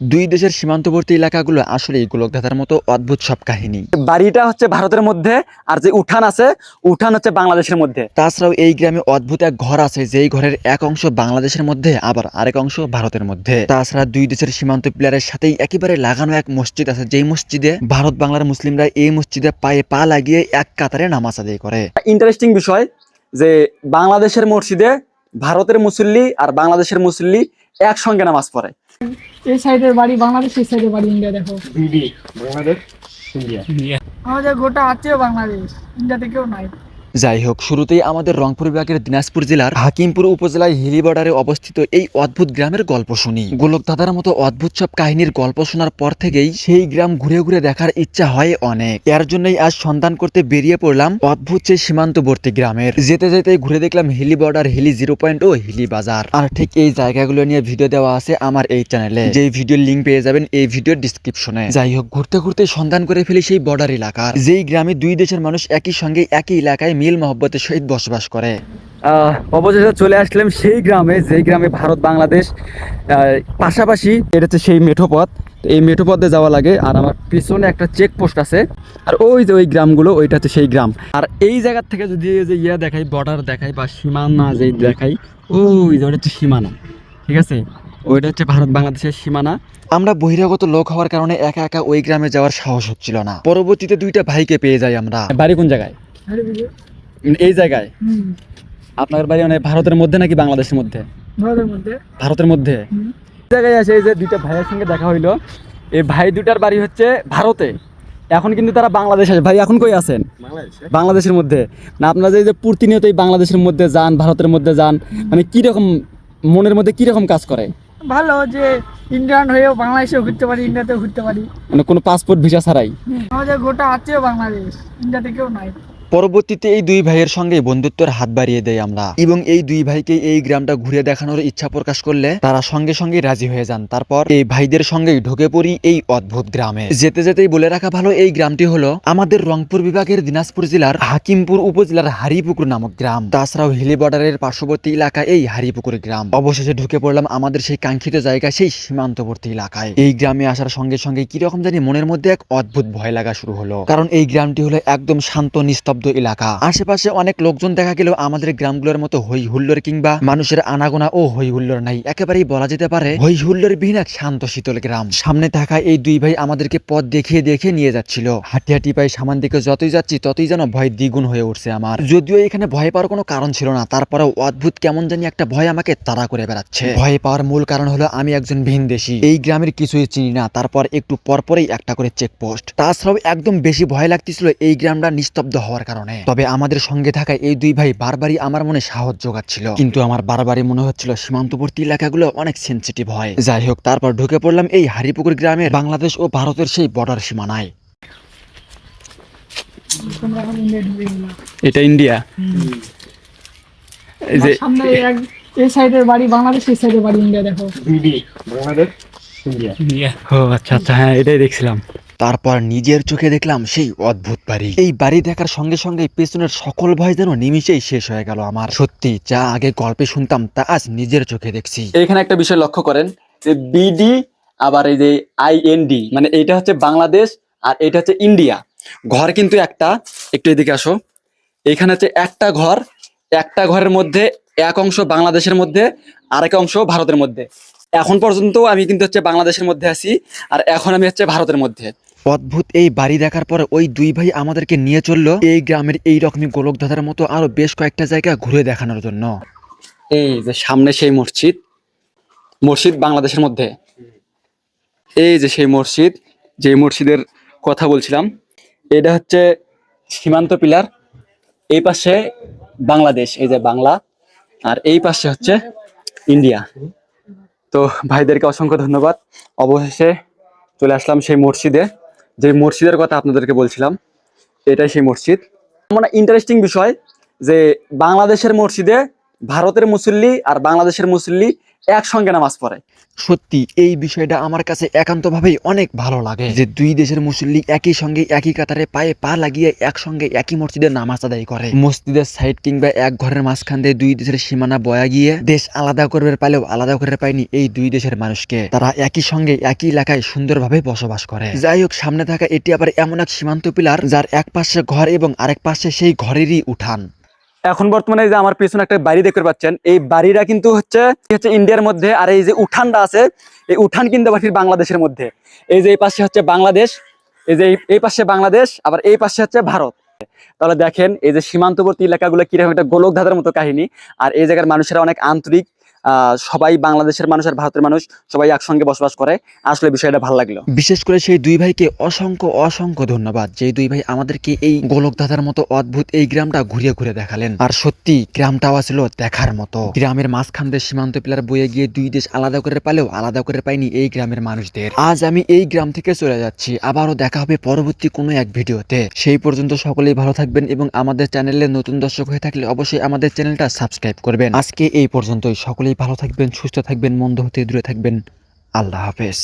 দুই দেশের সীমান্তবর্তী এলাকাগুলো আসলে গোলকধাঁধার মতো অদ্ভুত সব কাহিনী। বাড়িটা হচ্ছে ভারতের মধ্যে আর যে উঠান আছে উঠান হচ্ছে বাংলাদেশের মধ্যে। তাছাড়াও এই গ্রামে অদ্ভুত এক ঘর আছে যেই ঘরের এক অংশ বাংলাদেশের মধ্যে আবার আরেক অংশ ভারতের মধ্যে। তাছাড়া দুই দেশের সীমান্ত প্লেয়ারের সাথেই একেবারে লাগানো এক মসজিদ আছে যেই মসজিদে ভারত বাংলার মুসলিমরা এই মসজিদে পায়ে পা লাগিয়ে এক কাতারে নামাজ আদায় করে। ইন্টারেস্টিং বিষয় যে বাংলাদেশের মসজিদে ভারতের মুসল্লি আর বাংলাদেশের মুসল্লি একসঙ্গে নামাজ পড়ে। এই সাইডের বাড়ি বাংলাদেশ এই সাইডের বাড়ি ইন্ডিয়া দেখো। বাংলাদেশ ইন্ডিয়া। আমাদের গোটা আছে বাংলাদেশ ইন্ডিয়াতে কেউ নাই। যাই হোক, শুরুতেই আমাদের রংপুর বিভাগের দিনাজপুর জেলার হাকিমপুর উপজেলায় হিলি বর্ডারে অবস্থিত এই অদ্ভুত গ্রামের গল্প শুনি। গোলক দাদার মতো অদ্ভুত সব কাহিনীর গল্প শোনার পর থেকেই সেই গ্রাম ঘুরে ঘুরে দেখার ইচ্ছা হয় অনেক। এর জন্যই আজ সন্ধান করতে বেরিয়ে পড়লাম অদ্ভুত সেই সীমান্তবর্তী গ্রামের। যেতে যেতে ঘুরে দেখলাম Hili border, Hili zero point ও হিলি বাজার। আর ঠিক এই জায়গাগুলো নিয়ে ভিডিও দেওয়া আছে আমার এই চ্যানেলে। যে ভিডিওর লিঙ্ক পেয়ে যাবেন এই ভিডিওর ডিসক্রিপশনে। যাই হোক, ঘুরতে ঘুরতে সন্ধান করে ফেলি সেই বর্ডার এলাকার। যেই গ্রামে দুই দেশের মানুষ একই সঙ্গে একই এলাকায় মিল মহব্বতের সহিত বসবাস করে। অবশেষে চলে আসলাম সেই গ্রামে যেই গ্রামে ভারত বাংলাদেশ পাশাপাশি এটা হচ্ছে সেই মেঠো পথ। তো এই মেঠো পথে যাওয়া লাগে আর আমার পিছনে একটা চেক পোস্ট আছে আর ওই যে ওই গ্রামগুলো ওইটা হচ্ছে সেই গ্রাম। আর এই জায়গার থেকে যদি যে ইয়ে দেখাই বর্ডার দেখাই বা সীমানা যে দেখাই ওই যে ওটা হচ্ছে সীমানা ঠিক আছে? ওইটা হচ্ছে ভারত বাংলাদেশের সীমানা। আমরা বহিরাগত লোক হওয়ার কারণে একা একা ওই গ্রামে যাওয়ার সাহস হচ্ছিল না। পরবর্তীতে দুইটা ভাইকে পেয়ে যাই আমরা। বাড়ি কোন জায়গায়? এই জায়গায়? আপনার বাড়ি মানে ভারতের মধ্যে নাকি বাংলাদেশের মধ্যে? ভারতের মধ্যে। ভারতের মধ্যে? এই জায়গায় আছে এই যে দুইটা ভাইয়ের সঙ্গে দেখা হইল। এই ভাই দুটার বাড়ি হচ্ছে ভারতে। এখন কিন্তু তারা বাংলাদেশ আছে। ভাই এখন কই আছেন? বাংলাদেশে? বাংলাদেশের মধ্যে। না আপনারা যে এই যে প্রতিনিয়ত এই বাংলাদেশের মধ্যে যান ভারতের মধ্যে যান মানে কীরকম মনের মধ্যে কীরকম কাজ করে? ভালো যে ইন্ডিয়ান হয়েও বাংলাদেশেও ঘুরতে পারি ইন্ডিয়াতেও ঘুরতে পারি। মানে কোনো পাসপোর্ট ভিসা ছাড়াই? আমাদের গোটা আছেও বাংলাদেশ। ইন্ডিয়াতে কেউ নাই। পরবর্তীতে এই দুই ভাইয়ের সঙ্গে বন্ধুত্বের হাত বাড়িয়ে দেয় আমরা। এবং এই দুই ভাইকে এই গ্রামটা ঘুরে দেখানোর ইচ্ছা প্রকাশ করলে তারা সঙ্গে সঙ্গে রাজি হয়ে যান। তারপর এই ভাইদের সঙ্গেই ঢুকে পড়ি এই অদ্ভুত গ্রামে। যেতে যেতেই বলে রাখা ভালো এই গ্রামটি হলো আমাদের রংপুর বিভাগের দিনাজপুর জেলার হাকিমপুর উপজেলার হারিপুকুর নামক গ্রাম। তাছাড়াও হিলি বর্ডারের পার্শ্ববর্তী এলাকা এই হারিপুকুর গ্রাম। অবশেষে ঢুকে পড়লাম আমাদের সেই কাঙ্ক্ষিত জায়গা সেই সীমান্তবর্তী এলাকায়। এই গ্রামে আসার সঙ্গে সঙ্গে কীরকম জানি মনের মধ্যে এক অদ্ভুত ভয় লাগা শুরু হলো। কারণ এই গ্রামটি হলো একদম শান্ত, নিস্তব্ধ এলাকা। আশেপাশে অনেক লোকজন দেখা গেলেও আমাদের গ্রামগুলোর মতো হই হুল্লোর কিংবা মানুষের আনাগোনা ও হই হুল্লোর নাই। একেবারেই বলা যেতে পারে হই হুল্লোর বিহীন এক শান্ত, শীতল গ্রাম। সামনে থাকা এই দুই ভাই আমাদেরকে পথ দেখিয়ে দেখিয়ে নিয়ে যাচ্ছিল। হাঁটি হাঁটি পাই সামান দিকে যতই যাচ্ছি, ততই যেন ভয় দ্বিগুণ হয়ে উঠছে আমার। যদিও এখানে ভয় পাওয়ার কোনো কারণ ছিল না, তারপরেও অদ্ভুত কেমন জানি একটা ভয় আমাকে তাড়া করে বেড়াচ্ছে। ভয় পাওয়ার মূল কারণ হলো আমি একজন ভিনদেশি এই গ্রামের কিছুই চিনি না, তারপর একটু পরপরেই একটা করে চেকপোস্ট তাছাড়াও একদম বেশি ভয় লাগতেছিল এই গ্রামটা নিস্তব্ধ হওয়ার কারণে। তবে আমাদের সঙ্গে থাকা এই দুই ভাই বারবারই আমার মনে সাহস যোগাচ্ছিল। কিন্তু আমার বারবারই মনে হচ্ছিল সীমান্তবর্তী এলাকাগুলো অনেক সেন্সিটিভ হয়। যাই হোক তারপর ঢুকে পড়লাম এই হারিপুকুর গ্রামের বাংলাদেশ ও ভারতের সেই বর্ডার সীমানায়। এটা ইন্ডিয়া? এই যে সামনে এই সাইডের বাড়ি বাংলাদেশ এই সাইডের বাড়ি ইন্ডিয়া দেখো। বাংলাদেশ ইন্ডিয়া। ও আচ্ছা আচ্ছা হ্যাঁ এটাই দেখছিলাম। তারপর নিজের চোখে দেখলাম সেই অদ্ভুত বাড়ি। এই বাড়ি দেখার সঙ্গে সঙ্গে পেছনের সকল ভয় যেন নিমিশেই শেষ হয়ে গেল আমার। সত্যি, যা আগে গল্পে শুনতাম, তা আজ নিজের চোখে দেখছি। এখানে একটা বিষয় লক্ষ্য করেন, যে বিডি আবার এই যে আইএনডি মানে এইটা হচ্ছে বাংলাদেশ আর এটা হচ্ছে ইন্ডিয়া ঘর কিন্তু একটা, একটু এদিকে আসো। এখানে হচ্ছে একটা ঘর, একটা ঘরের মধ্যে এক অংশ বাংলাদেশের মধ্যে, আরেক অংশ ভারতের মধ্যে। এখন পর্যন্ত আমি কিন্তু হচ্ছে বাংলাদেশের মধ্যে আছি, আর এখন আমি হচ্ছে ভারতের মধ্যে। অদ্ভুত এই বাড়ি দেখার পরে ওই দুই ভাই আমাদেরকে নিয়ে চলল। এই গ্রামের এই রকমই গোলকধাঁধার মতো আরও বেশ কয়েকটা জায়গা ঘুরে দেখানোর জন্য। এই যে সামনে সেই মসজিদ মসজিদ বাংলাদেশের মধ্যে। এই যে সেই মসজিদ, যে মসজিদের কথা বলছিলাম, এটা হচ্ছে সীমান্ত পিলার। এই পাশে বাংলাদেশ, এই যে বাংলা। আর এই পাশে হচ্ছে ইন্ডিয়া। তো ভাইদেরকে অসংখ্য ধন্যবাদ। অবশেষে চলে আসলাম সেই মসজিদে। যে মসজিদের কথা আপনাদেরকে বলছিলাম এটাই সেই মসজিদ। মানে ইন্টারেস্টিং বিষয় যে বাংলাদেশের মসজিদে ভারতের মুসল্লি আর বাংলাদেশের মুসল্লি একসঙ্গে নামাজ পড়ে। সত্যি, এই বিষয়টা আমার কাছে একান্তভাবেই অনেক ভালো লাগে যে দুই দেশের মুসল্লি একই সঙ্গে একই কাতারে পায়ে পা লাগিয়ে একসঙ্গে একই মসজিদে নামাজ আদায় করে। মসজিদের সাইড কিংবা এক ঘরের মাঝখান দিয়ে দুই দেশের সীমানা বয়া গিয়ে দেশ আলাদা করবে পাইলেও আলাদা করে পায়নি এই দুই দেশের মানুষকে। তারা একই সঙ্গে একই এলাকায় সুন্দরভাবে বসবাস করে। যাই হোক, সামনে থাকা এটি আবার এমন এক সীমান্ত পিলার যার এক পাশে ঘর এবং আরেক পাশে সেই ঘরেরই উঠান। এখন বর্তমানে যে আমার পিছনে একটা বাড়ি দেখতে পাচ্ছেন, এই বাড়িটা কিন্তু হচ্ছে হচ্ছে ইন্ডিয়ার মধ্যে, আর এই যে উঠানটা আছে, এই উঠান কিন্তু আবার বাংলাদেশের মধ্যে। এই যে এই পাশে হচ্ছে বাংলাদেশ, এই যে এই- পাশে বাংলাদেশ, আবার এই পাশে হচ্ছে ভারত। তাহলে দেখেন, এই যে সীমান্তবর্তী এলাকাগুলো কীরকম একটা গোলক ধাঁধার মতো কাহিনী, আর এই জায়গার মানুষেরা অনেক আন্তরিক সবাই বাংলাদেশের মানুষ আর ভারতের মানুষ সবাই একসঙ্গে বসবাস করে। আসলে বিষয়টা ভালো লাগল। বিশেষ করে সেই দুই ভাইকে অসংখ্য অসংখ্য ধন্যবাদ। যে দুই ভাই আমাদেরকে এই গোলক দাদার মতো অদ্ভুত এই গ্রামটা ঘুরে ঘুরে দেখালেন। আর সত্যি, গ্রামটাও ছিল দেখার মতো। গ্রামের মাঝখান দিয়ে সীমান্ত পিলার বয়ে গিয়ে দুই দেশ আলাদা করে পালেও আলাদা করে পাইনি এই গ্রামের মানুষদের। আজ আমি এই গ্রাম থেকে চলে যাচ্ছি। আবারও দেখা হবে পরবর্তী কোনো এক ভিডিওতে। সেই পর্যন্ত সকলেই ভালো থাকবেন এবং আমাদের চ্যানেলে নতুন দর্শক হয়ে থাকলে অবশ্যই আমাদের চ্যানেলটা সাবস্ক্রাইব করবেন। আজকে এই পর্যন্তই। সকলেই ভালো থাকবেন সুস্থ থাকবেন মন্দ হতে দূরে থাকবেন। আল্লাহ হাফেজ।